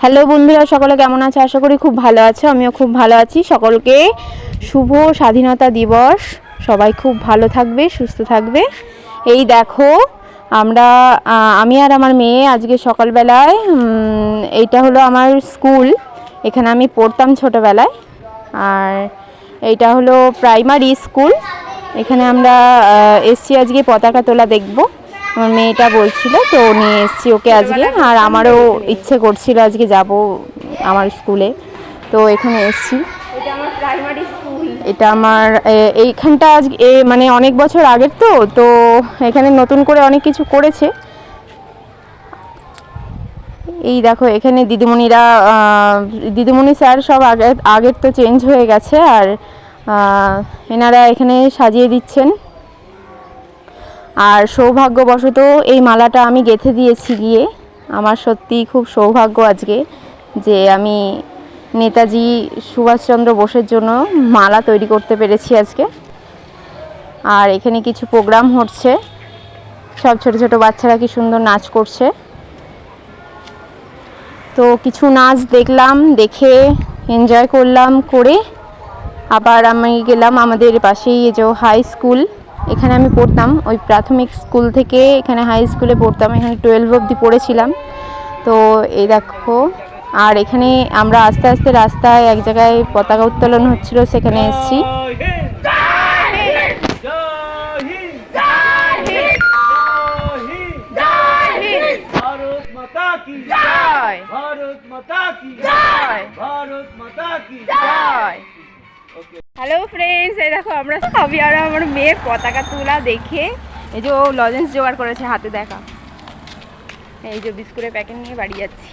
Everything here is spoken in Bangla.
হ্যালো বন্ধুরা, সকলে কেমন আছে? আশা করি খুব ভালো আছো। আমিও খুব ভালো আছি। সকলকে শুভ স্বাধীনতা দিবস। সবাই খুব ভালো থাকবে, সুস্থ থাকবে। এই দেখো, আমরা আমি আর আমার মেয়ে আজকে সকালবেলায় এইটা হলো আমার স্কুল। এখানে আমি পড়তাম ছোটোবেলায়। আর এইটা হলো প্রাইমারি স্কুল। এখানে আমরা এসছি আজকে পতাকা তোলা দেখব। আমার মেয়েটা বলছিল তো নিয়ে এসছি ওকে আজকে। আর আমারও ইচ্ছে করছিল আজকে যাব আমার স্কুলে। তো এখানে এসছি। এটা আমার এইখানটা আজ এ মানে অনেক বছর আগের তো তো এখানে নতুন করে অনেক কিছু করেছে। এই দেখো এখানে দিদিমণিরা দিদিমণি স্যার সব আগে আগের তো চেঞ্জ হয়ে গেছে আর এনারা এখানে সাজিয়ে দিচ্ছেন। আর সৌভাগ্যবশত এই মালাটা আমি গেঁথে দিয়েছি গিয়ে। আমার সত্যি খুব সৌভাগ্য আজকে যে আমি নেতাজি সুভাষচন্দ্র বোসের জন্য মালা তৈরি করতে পেরেছি আজকে। আর এখানে কিছু প্রোগ্রাম হচ্ছে। সব ছোট ছোট বাচ্চারা কি সুন্দর নাচ করছে। তো কিছু নাচ দেখলাম, দেখে এনজয় করলাম, করে আবার আমি গেলাম আমাদের পাশেই যে হাই স্কুল এখানে আমি পড়তাম। ওই প্রাথমিক স্কুল থেকে এখানে হাই স্কুলে পড়তাম। এখানে টুয়েলভ অবধি পড়েছিলাম। তো এই দেখো আর এখানে আমরা আস্তে আস্তে রাস্তায় এক জায়গায় পতাকা উত্তোলন হচ্ছিল সেখানে এসেছি। ভারত মাতা কি জয়। ভারত মাতা কি জয়। ভারত মাতা কি হ্যালো ফ্রেন্ডস এই দেখো, আমরা সবই আর আমার মেয়ের পতাকা তোলা দেখে এই যে ও লজেন্স জোগাড় করেছে হাতে দেখা। এই যে বিস্কুটের প্যাকেট নিয়ে বাড়ি যাচ্ছি।